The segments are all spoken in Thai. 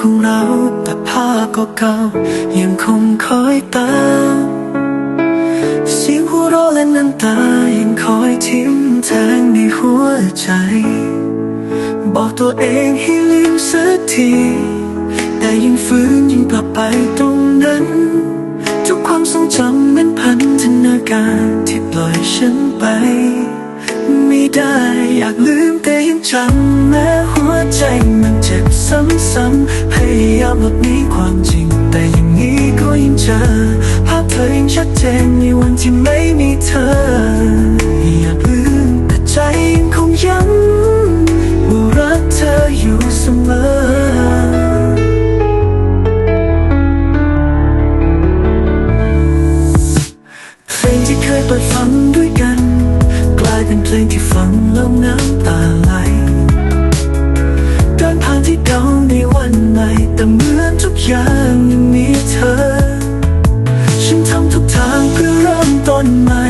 ของเรา แต่ภาพเก่าๆยังคงคอยตามเสียงหัวเราะและน้ำตายังคอยทิ่มแทงในหัวใจ บอกตัวเองให้ลืมสักที แต่ยังฟื้นยังกลับไปตรงนั้น ทุกความทรงจำเหมือนพันธนาการที่ปล่อยฉันไป ไม่ได้ อยากลืมแต่ยังจำแม้หัวใจมันเจ็บซ้ำๆพยายามหลบหนีความจริง แต่อย่างนี้ก็ยังเจอภาพเธอยังชัดเจนในวันที่ไม่มีเธอ อยากลืมแต่ใจยังคงย้ำว่ารักเธออยู่เสมอเพลงที่เคยเปิดฟัง อย่างยังมีเธอ ฉันทำทุกทางเพื่อเริ่มต้นใหม่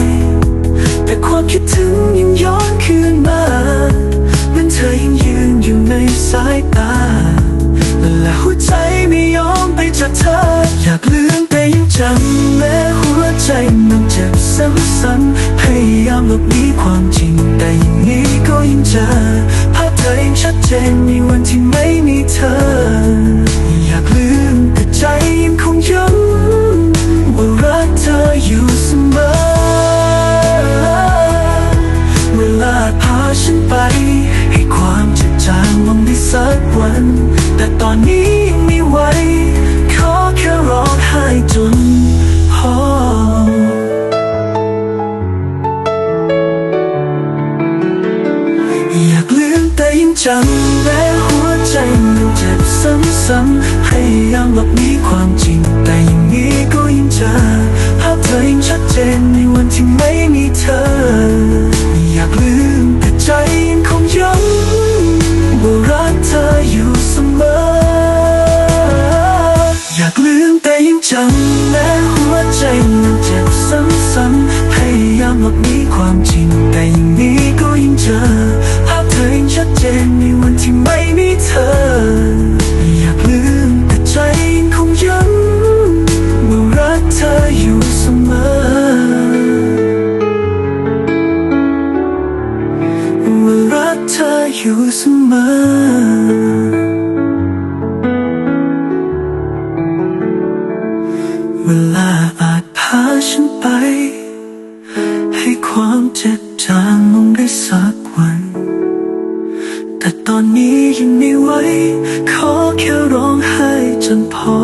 แต่ความคิดถึงยังย้อนคืนมาเหมือนเธอยังยืนอยู่ในสายตา และหัวใจไม่ยอมไปจากเธอ อยากลืมแต่ยังจำแม้หัวใจมันเจ็บซ้ำๆพยายามหลบหนีความจริงแต่อย่างนี้ก็ยังเจอภาพเธอยังชัดเจนในวันที่ ฉันไป ให้ความเจ็บจางลงได้สักวัน แต่ตอนนี้ยังไม่ไหวขอแค่ร้องไห้จนพอยากลืมแต่ยังจำแม้หัวใจมันเจ็บซ้ำๆพยายามหลบหนีความจริง แต่อย่างนี้ก็ยังเจอภาพเธอยังชัดเจนในวันที่ไม่มีเธอ อยากลืม ใจยังคงย้ำว่ารักเธออยู่เสมอ อยากลืมแต่ยังจำแม้หัวใจมันเจ็บซ้ำๆพยายามหลบหนีความจริง อยู่เสมอ เวลาอาจพาฉันไป ให้ความเจ็บจางลงได้สักวัน แต่ตอนนี้ยังไม่ไหว ขอแค่ร้องไห้จนพอ